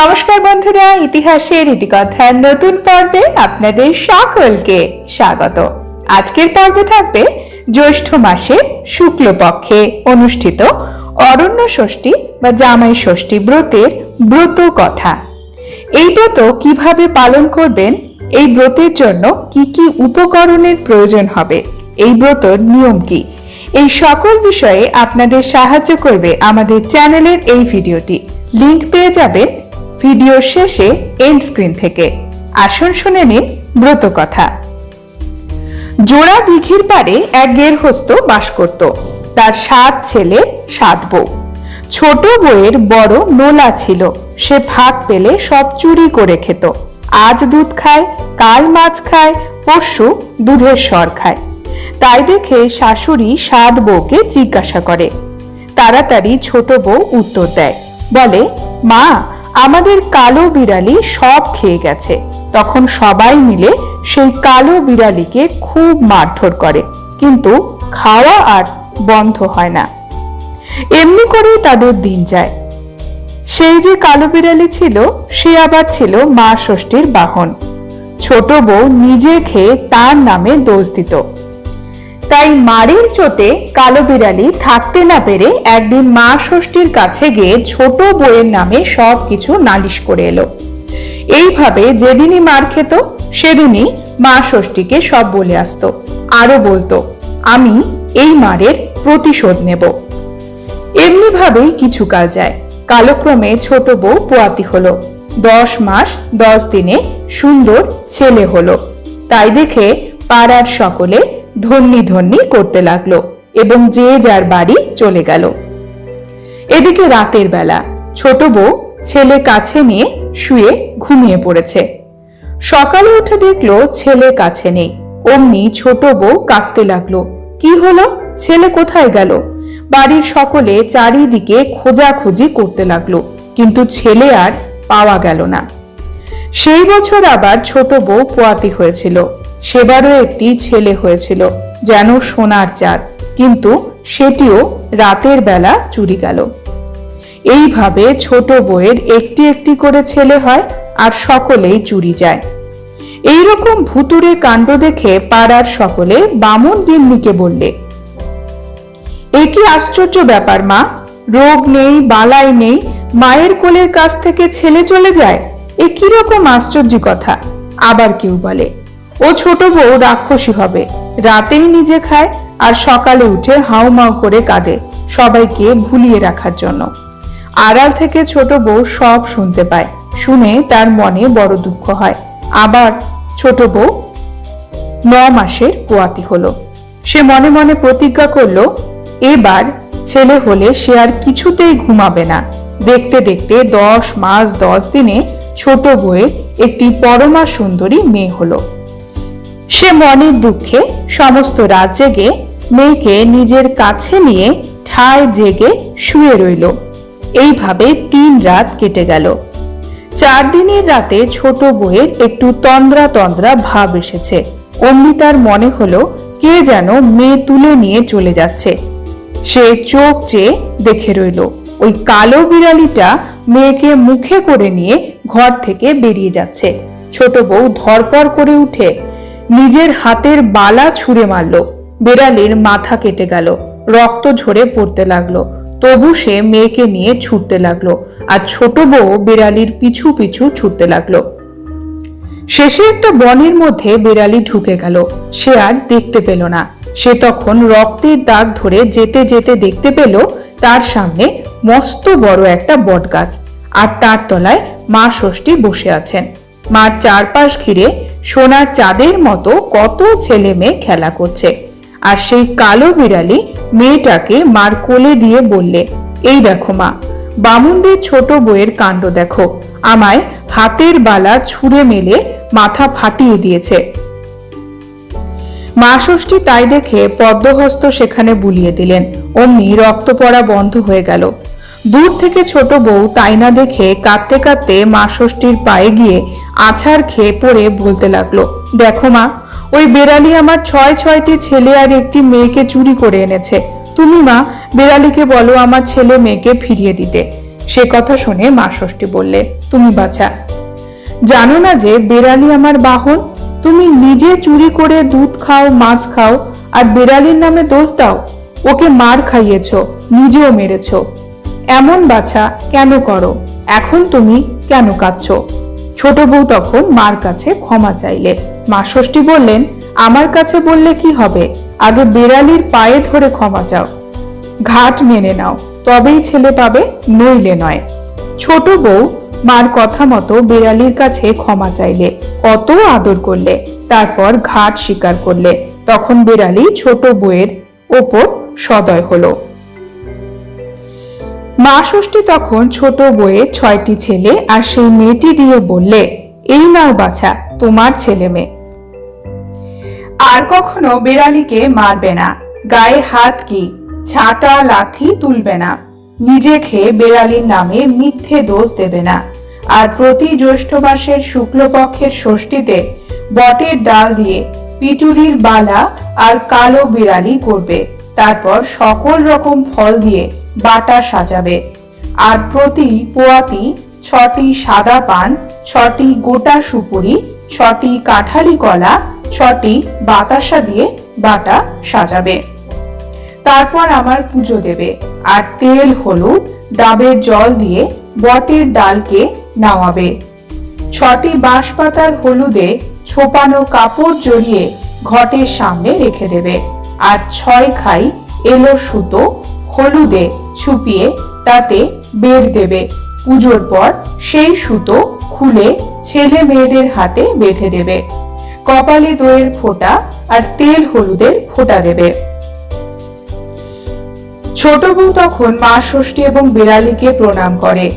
নমস্কার বন্ধুরা, ইতিহাসের ইতিকথার নতুন পর্বে আপনাদের সকলকে স্বাগত। আজকের পর্বে থাকবে জ্যৈষ্ঠ মাসের শুক্লপক্ষে অনুষ্ঠিত অরণ্য ষষ্ঠী বা জামাই ষষ্ঠী ব্রতের ব্রত কথা। এই ব্রত কীভাবে পালন করবেন, এই ব্রতের জন্য কি কি উপকরণের প্রয়োজন হবে, এই ব্রতর নিয়ম কি, এই সকল বিষয়ে আপনাদের সাহায্য করবে আমাদের চ্যানেলের এই ভিডিওটি। লিংক পেয়ে যাবেন ভিডিওর শেষে এন্ড স্ক্রিন থেকে। আসুন শুনে নিন ব্রত কথা। জোড়া দিঘির পারে এক গেরহস্ত বাস করত। তার সাত ছেলে, সাত বউ। ছোট বউয়ের বড় নোলা ছিল। সে ভাগ পেলে সব চুরি করে খেত। আজ দুধ খায়, কাল মাছ খায়, পরশু দুধের স্বর খায়। তাই দেখে শাশুড়ি সাত বউকে জিজ্ঞাসা করে। তাড়াতাড়ি ছোট বউ উত্তর দেয়। বলে, মা আমাদের কালো বিড়ালি সব খেয়ে গেছে। তখন সবাই মিলে সেই কালো বিড়ালিকে খুব মারধর করে। কিন্তু খাওয়া আর বন্ধ হয় না। এমনি করেই তাদের দিন যায়। সেই যে কালো বিড়ালি ছিল, সে আবার ছিল মা ষষ্ঠীর বাহন। ছোট বউ নিজে খেয়ে তার নামে দোষ দিত। তাই মারির চোটে কালো বিড়ালি থাকতে না পেরে একদিন মা ষষ্ঠীর কাছে গিয়ে ছোট বউয়ের নামে সব কিছু নালিশ করে এলো। এইভাবে যেদিনই মার খেত, সেদিনই মা ষষ্ঠীকে সব বলে আসতো। আরও বলতো, আমি এই মারের প্রতিশোধ নেব। এমনি ভাবেই কিছু কাল যায়। কালক্রমে ছোট বউ পোয়াতি হলো। দশ মাস, দশ দিনে সুন্দর ছেলে হলো। তাই দেখে পাড়ার সকলে ধন্যি ধন্যি করতে লাগল এবং যে যার বাড়ি চলে গেল। এদিকে রাতের বেলা ছোট বউ ছেলে কাছে নিয়ে শুয়ে ঘুমিয়ে পড়েছে। সকালে উঠে দেখল ছেলে কাছে নেই। অমনি ছোট বউ কাঁদতে লাগল। কি হলো? ছেলে কোথায় গেল? বাড়ির সকলে চারিদিকে খোঁজাখুঁজি করতে লাগল। কিন্তু ছেলে আর পাওয়া গেল না। সেই বছর আবার ছোট বউ পোয়াতি হয়েছিল। সেবারও একটি ছেলে হয়েছিল, যেন সোনার চাঁদ। কিন্তু সেটিও রাতের বেলা চুরি গেল। এইভাবে ছোট বউয়ের একটি একটি করে ছেলে হয় আর সকলেই চুরি যায়। এইরকম ভুতুরে কাণ্ড দেখে পাড়ার সকলে বামন দিন্নিকে বললে, এ কি আশ্চর্য ব্যাপার মা, রোগ নেই, বালাই নেই, মায়ের কোলের কাছ থেকে ছেলে চলে যায়? এ কি রকম আশ্চর্য কথা। আবার কেউ বলে ও ছোট বউ রাক্ষসী হবে। রাতেই নিজে খায় আর সকালে উঠে হাউমাউ করে কাঁদে সবাইকে ভুলিয়ে রাখার জন্য। আড়াল থেকে ছোট বউ সব শুনতে পায়, শুনে তার মনে বড় দুঃখ হয়। আবার ছোট বউ ন মাসের পোয়াতি হলো। সে মনে মনে প্রতিজ্ঞা করল, এবার ছেলে হলে সে আর কিছুতেই ঘুমাবে না। দেখতে দেখতে দশ মাস দশ দিনে ছোট বউয়ের একটি পরমা সুন্দরী মেয়ে হলো। সে মনের দুঃখে সমস্ত রাত জেগে মেয়েকে নিজের কাছে নিয়ে ঠায় জেগে শুয়ে রইল। এইভাবে তিন রাত কেটে গেল। চার দিনের রাতে ছোট বউয়ের একটু তন্দ্রা তন্দ্রা ভাব এসেছে। অমনি তার মনে হলো কে যেন মেয়ে তুলে নিয়ে চলে যাচ্ছে। সে চোখ চেয়ে দেখে রইল, ওই কালো বিড়ালিটা মেয়েকে মুখে করে নিয়ে ঘর থেকে বেরিয়ে যাচ্ছে। ছোট বউ ধরপর করে উঠে নিজের হাতের বালা ছুঁড়ে মারল। বিড়ালির মাথা কেটে গেল। রক্ত ঝরে পড়তে লাগল। তবু সে মেয়েকে নিয়ে ছুটতে লাগল আর ছোট বউ বিড়ালির পিছু পিছু ছুটতে লাগল। শেষে একটা বনের মধ্যে বিড়ালি ঢুকে গেল। সে আর দেখতে পেল না। সে তখন রক্তের দাগ ধরে যেতে যেতে দেখতে পেল তার সামনে মস্ত বড় একটা বট গাছ আর তার তলায় মা ষষ্ঠী বসে আছেন। মার চারপাশ ঘিরে সোনার চাঁদের মতো কত ছেলে মেয়ে খেলা করছে। আর সেই কালো বিড়ালি মেয়েটাকে মার কোলে দিয়ে বললে, এই দেখো মা, বামুনদের ছোট বইয়ের কাণ্ড দেখো। আমায় হাতের বালা ছুঁড়ে মেলে মাথা ফাটিয়ে দিয়েছে। মা ষষ্ঠী তাই দেখে পদ্মহস্ত সেখানে বুলিয়ে দিলেন। অমনি রক্ত পড়া বন্ধ হয়ে গেল। দূর থেকে ছোট বউ তাই না দেখে কাঁদতে কাঁদতে মা ষষ্ঠীর পায়ে গিয়ে আছাড় খেয়ে পড়ে বলতে লাগল, দেখো মা, ওই বেড়ালি আমার ছয় ছয়টি ছেলে আর একটি মেয়েকে চুরি করে এনেছে। তুমি মা, বেড়ালিকে বলো আমার ছেলে মেয়েকে ফিরিয়ে দিতে। সে কথা শুনে মা ষষ্ঠী বললে, তুমি বাছা। জানো না যে বেড়ালি আমার বাহন? তুমি নিজে চুরি করে দুধ খাও, মাছ খাও, আর বেড়ালির নামে দোষ দাও। ওকে মার খাইয়েছ, নিজেও মেরেছ। এমন বাছা কেন করো? এখন তুমি কেন কাঁদছো? ছোট বউ তখন মার কাছে ক্ষমা চাইলে। মা ষষ্ঠী বললেন, আমার কাছে বললে কি হবে? আগে বেড়ালির পায়ে ধরে ক্ষমা চাও। ঘাট মেনে নাও, তবেই ছেলে পাবে, নইলে নয়। ছোট বউ মার কথা মতো বেড়ালির কাছে ক্ষমা চাইলে, কত আদর করলে, তারপর ঘাট স্বীকার করলে। তখন বেড়ালি ছোট বউয়ের ওপর সদয় হলো। মা ষষ্ঠী তখন ছোট বউয়ের ছয়টি ছেলে আর সেই মেয়েটি দিয়ে বললে, এই নাও বাছা, তোমার ছেলে মেয়ে। আর কখনো বেড়ালিকে মারবে না, গায়ে হাত কি, ছাটা লাথি তুলবে না, নিজে খেয়ে বেড়ালির নামে মিথ্যে দোষ দেবে না। আর প্রতি জ্যৈষ্ঠ মাসের শুক্লপক্ষের ষষ্ঠীতে বটের ডাল দিয়ে পিটুলির বালা আর কালো বিড়ালি করবে। তারপর সকল রকম ফল দিয়ে বাটা সাজাবে। আর প্রতি পোয়াতি ছটি সাদা পান, ছটি গোটা সুপুরি, ছটি কাঁঠালি কলা, ছটি বাতাসা দিয়ে বাটা সাজাবে। তারপর আমার পুজো দেবে। আর তেল, হলুদ, ডাবের জল দিয়ে বটের ডালকে নামাবে ছটি বাঁশ পাতার হলুদে ছোপানো কাপড় জড়িয়ে ঘটের সামনে রেখে দেবে। আর ছয় খাই এলো সুতো হলুদে ছুপিয়ে তাতে বের দেবে। পুজোর পর সেই সুতো খুলে ছেলে মেয়েদের হাতে বেঁধে দেবে। কপালে দইয়ের ফোঁটা আর তেল হলুদের ফোঁটা দেবে। ছোট বউ তখন মা ষষ্ঠী এবং বিড়ালিকে প্রণাম করে।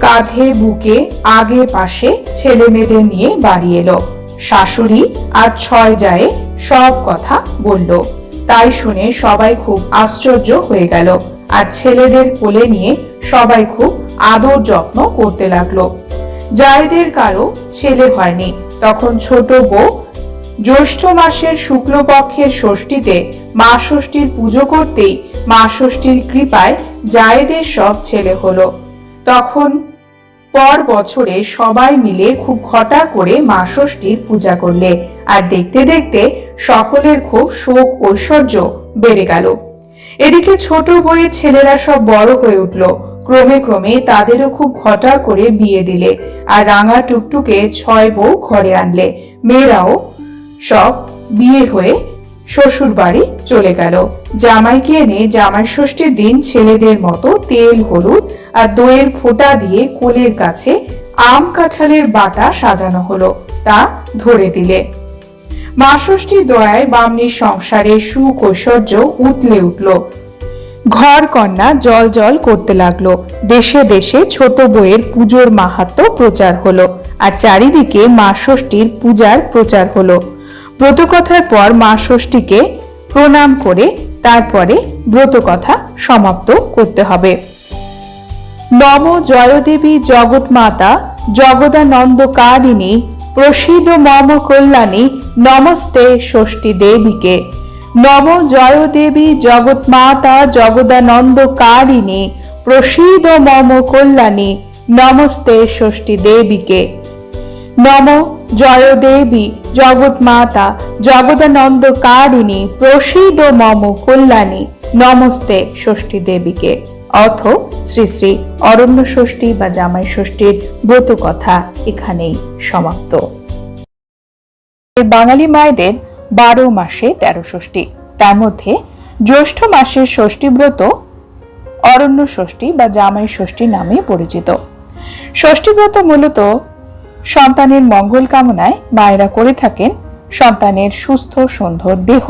কাঁধে বুকে আগে পাশে ছেলে মেয়েদের নিয়ে বাড়ি এলো। শাশুড়ি আর ছয় যায় সব কথা বলল। তাই শুনে সবাই খুব আশ্চর্য হয়ে গেল। আর ছেলেদের কোলে নিয়ে সবাই খুব আদর যত্ন করতে লাগল। জায়দের কারও ছেলে হয়নি। তখন ছোট বউ জ্যৈষ্ঠ মাসের শুক্লপক্ষের ষষ্ঠীতে মা ষষ্ঠীর পুজো করতেই মা ষষ্ঠীর কৃপায় জায়েদের সব ছেলে হলো। তখন পর বছরে সবাই মিলে খুব ঘটা করে মা ষষ্ঠীর পূজা করলে। আর দেখতে দেখতে সকলের খুব শোক ঐশ্বর্য বেড়ে গেল। এদিকে ছোট বইয়ের ছেলেরা সব বড় হয়ে উঠল। ক্রমে ক্রমে তাদেরও খুব ঘটা করে বিয়ে দিলে আর রাঙা টুকটুকে ছয় বউ ঘরে আনলে। মেয়েরাও সব বিয়ে হয়ে শ্বশুর বাড়ি চলে গেল। জামাইকে এনে জামাই ষষ্ঠীর দিন ছেলেদের মতো তেল, হলুদ আর দইয়ের ফোঁটা দিয়ে কোলের কাছে আম কাঁঠালের বাটা সাজানো হলো। তা ধরে দিলে। মা ষষ্ঠীর দয়ায় বামনির সংসারে সুখ ঐশ্বর্য উতলে উঠল। ঘর কন্যা জল জল করতে লাগল। দেশে দেশে ছোট বইয়ের পুজোর মাহাত্ম প্রচার হলো আর চারিদিকে মা ষষ্ঠীর পূজার প্রচার হলো। ব্রতকথার পর মা ষষ্ঠীকে প্রণাম করে তারপরে ব্রতকথা সমাপ্ত করতে হবে। নম জয়দেবী জগৎমাতা জগদানন্দকারিণী প্রসিদ্ধ মম কল্যাণী, নমস্তে ষষ্ঠী দেবীকে। নম জয়দেবী জগৎমাতা জগদানন্দ কারিণী প্রসিদ মম কল্যাণী, নমস্তে ষষ্ঠী দেবীকে। নম জয় দেবী জগৎমাতা জগদানন্দ কারিণী প্রসিদ মম কল্যাণী, নমস্তে ষষ্ঠী দেবীকে। অর্থ শ্রী শ্রী অরণ্য ষষ্ঠী বা জামাই ষষ্ঠীর ব্রত কথা এখানেই সমাপ্ত। বাঙালি মায়েদের বারো মাসে তেরো ষষ্ঠী। তার মধ্যে জ্যৈষ্ঠ মাসের ষষ্ঠী ব্রত অরণ্য ষষ্ঠী বা জামাই ষষ্ঠী নামে পরিচিত। ষষ্ঠী ব্রত মূলত সন্তানের মঙ্গল কামনায় মায়েরা করে থাকেন। সন্তানের সুস্থ, সুন্দর দেহ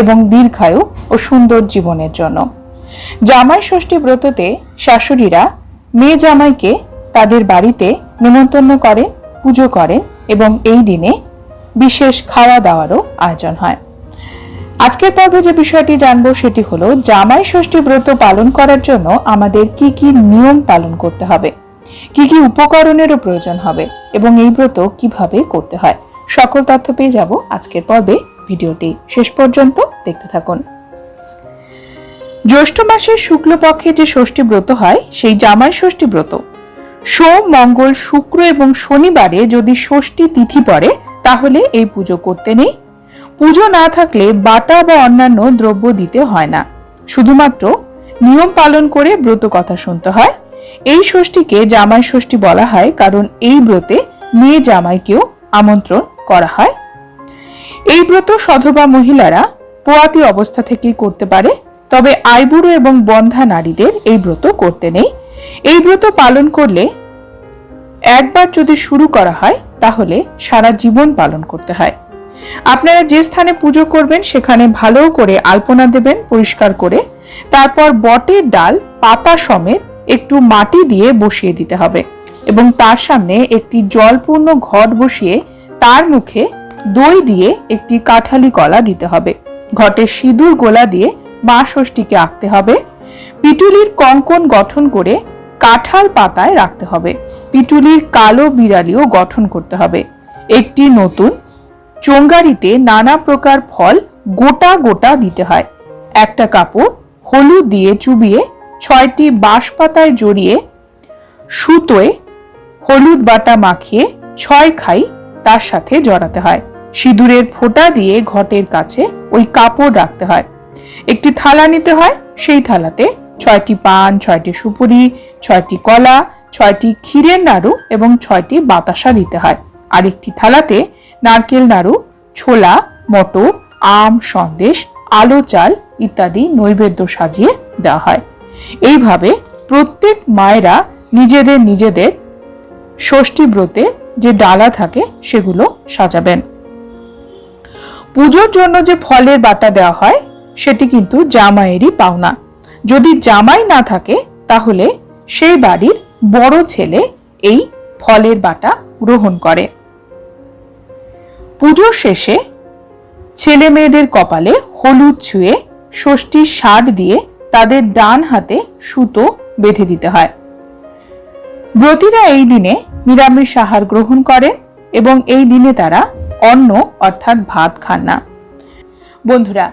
এবং দীর্ঘায়ু ও সুন্দর জীবনের জন্য। জামাই ষষ্ঠী ব্রততে শাশুড়িরা মেয়ে জামাইকে তাদের বাড়িতে নিমন্ত্রণ করেন পুজো করেন এবং এই দিনে বিশেষ খাওয়া দাওয়ারও আয়োজন হয়। আজকের পর্বে যে বিষয়টি জানব সেটি হলো, জামাই ষষ্ঠী ব্রত পালন করার জন্য আমাদের কি কি নিয়ম পালন করতে হবে? কি কি উপকরণেরও প্রয়োজন হবে এবং এই ব্রত কীভাবে করতে হয়? সকল তথ্য পেয়ে যাব আজকের পর্বে। ভিডিওটি শেষ পর্যন্ত দেখতে থাকুন। জ্যৈষ্ঠ মাসের শুক্লপক্ষে যে ষষ্ঠী ব্রত হয়, সেই জামাই ষষ্ঠী ব্রত। সোম, মঙ্গল, শুক্র এবং শনিবারে যদি ষষ্ঠী তিথি পড়ে, তাহলে এই পুজো করতে নেই। পুজো না থাকলে বাটা বা অন্যান্য দ্রব্য দিতে হয় না। শুধুমাত্র নিয়ম পালন করে ব্রত কথা শুনতে হয়। এই ষষ্ঠীকে জামাই ষষ্ঠী বলা হয়, কারণ এই ব্রতে মেয়ে জামাইকেও আমন্ত্রণ করা হয়। এই ব্রত সধবা মহিলারা পোয়াতি অবস্থা থেকেই করতে পারে। তবে আইবুড়ো এবং বন্ধা নারীদের এই ব্রত করতে নেই। এই ব্রত পালন করলে একবার যদি শুরু করা হয়, তাহলে সারা জীবন পালন করতে হয়। আপনারা যে স্থানে পুজো করবেন, সেখানে ভালো করে আলপনা দেবেন, পরিষ্কার করে। তারপর বটের ডাল, পাতা সমেত একটু মাটি দিয়ে বসিয়ে দিতে হবে এবং তার সামনে একটি জলপূর্ণ ঘট বসিয়ে তার মুখে দই দিয়ে একটি কাঠালি কলা দিতে হবে। ঘটে সিঁদুর গোলা দিয়ে মা ষষ্ঠীকে আঁকতে হবে। পিটুলির কঙ্কন গঠন করে কাঁঠাল পাতায় রাখতে হবে। পিটুলির কালো বিড়ালিও গঠন করতে হবে। একটি নতুন চোঙ্গারিতে নানা প্রকার ফল গোটা গোটা দিতে হয়। একটা কাপড় হলুদ দিয়ে চুবিয়ে ছয়টি বাঁশ পাতায় জড়িয়ে সুতোয় হলুদ বাটা মাখিয়ে ছয় খাই তার সাথে জড়াতে হয়। সিঁদুরের ফোঁটা দিয়ে ঘটের কাছে ওই কাপড় রাখতে হয়। একটি থালা নিতে হয়। সেই থালাতে ছয়টি পান, ছয়টি সুপুরি, ছয়টি কলা, ছয়টি ক্ষীরের নাড়ু এবং ছয়টি বাতাসা দিতে হয়। আরেকটি থালাতে নারকেল নাড়ু, ছোলা, মটর, আম, সন্দেশ, আলো, চাল ইত্যাদি নৈবেদ্য সাজিয়ে দেওয়া হয়। এইভাবে প্রত্যেক মায়েরা নিজেদের নিজেদের ষষ্ঠী ব্রতে যে ডালা থাকে সেগুলো সাজাবেন। পুজোর জন্য যে ফলের বাটা দেওয়া হয় সেটি কিন্তু জামাইয়েরই পাওনা। যদি জামাই না থাকে, তাহলে সেই বাড়ির বড় ছেলে এই ফলের বাটা গ্রহণ করে। পুজোর শেষে ছেলে মেয়েদের কপালে হলুদ ছুঁয়ে ষষ্ঠীর ষাট দিয়ে তাদের ডান হাতে সুতো বেঁধে দিতে হয়। ব্রতীরা এই দিনে নিরামিষ আহার গ্রহণ করে এবং এই দিনে তারা অন্ন অর্থাৎ ভাত খান না। বন্ধুরা